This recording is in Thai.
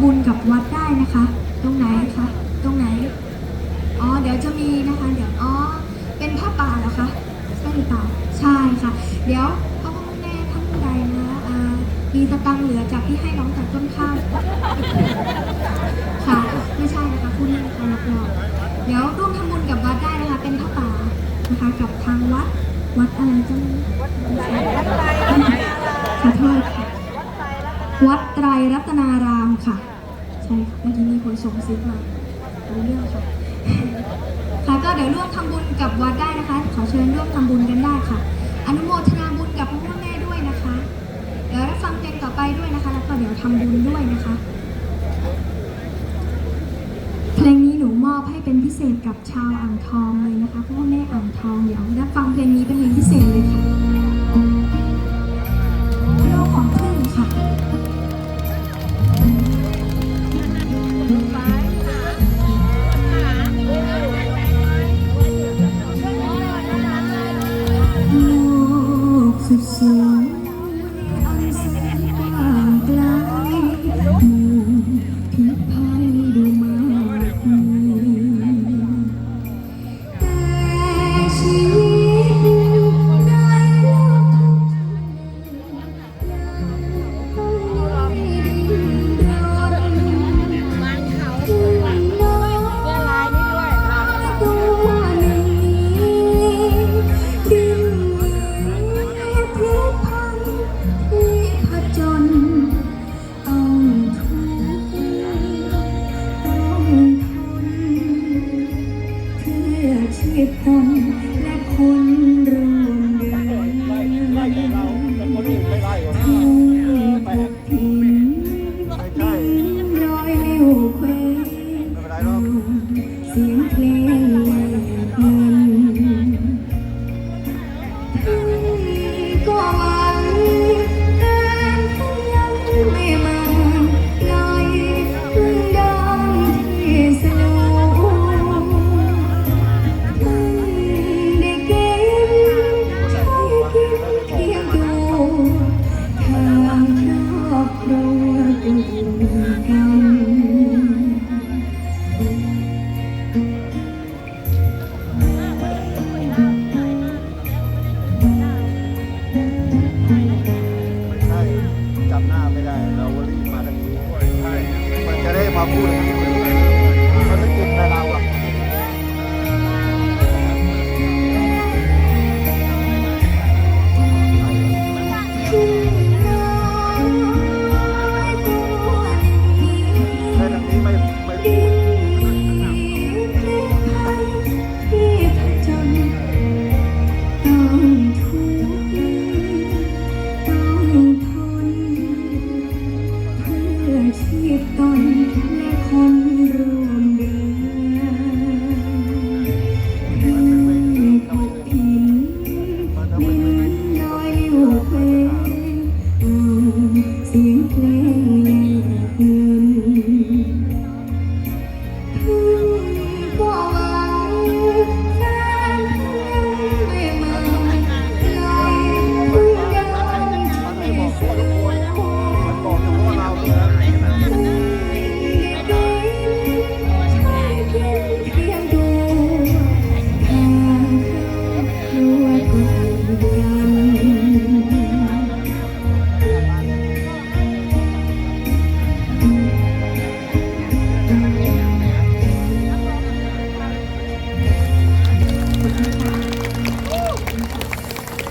ำบุญกับวัดได้นะคะ ตรงไหนคะตรงไหนอ๋อเดี๋ยวจะมีนะคะ เดี๋ยวอ๋อเป็นผ้าป่าเหรอคะใช่หรือเปล่าใช่ค่ะ เดี๋ยวพ่อพ่อแม่ท่านใดนะอ่ามีสตังค์เหลือจากที่ให้น้องจากต้นข้าวค่ะไม่ใช่นะคะพูดเล่นนะคะรับรองเดี๋ยวร่วมทำบุญกับวัดได้นะคะ เป็นผ้าป่านะคะกับทางวัดวัดอะไรจ้าขอโทษค่ะวัดไตรรัตนารามค่ะ มื่อกี้มีคนส่งซิกมารู้เรื่องค่ะ ค่ะก็เดี๋ยวร่วมทำบุญกับวัดได้นะคะ ขอเชิญร่วมทำบุญกันได้ค่ะ อนุโมทนาบุญกับพ่อพ่อแม่ด้วยนะคะ เดี๋ยวรับฟังเพลงต่อไปด้วยนะคะ แล้วก็เดี๋ยวทำบุญด้วยนะคะ เพลงนี้หนูมอบให้เป็นพิเศษกับชาวอ่างทองเลยนะคะพ่อแม่อ่างทองเดี๋ยวรับฟังเพลงนี้เป็นเพลงพิเศษ ก เสียงเพลง เราก็รีบมาทางนี้มันจะได้มาพูดมันี้เขาจะกินแต่เรา พื่อชีพตนและคนรวม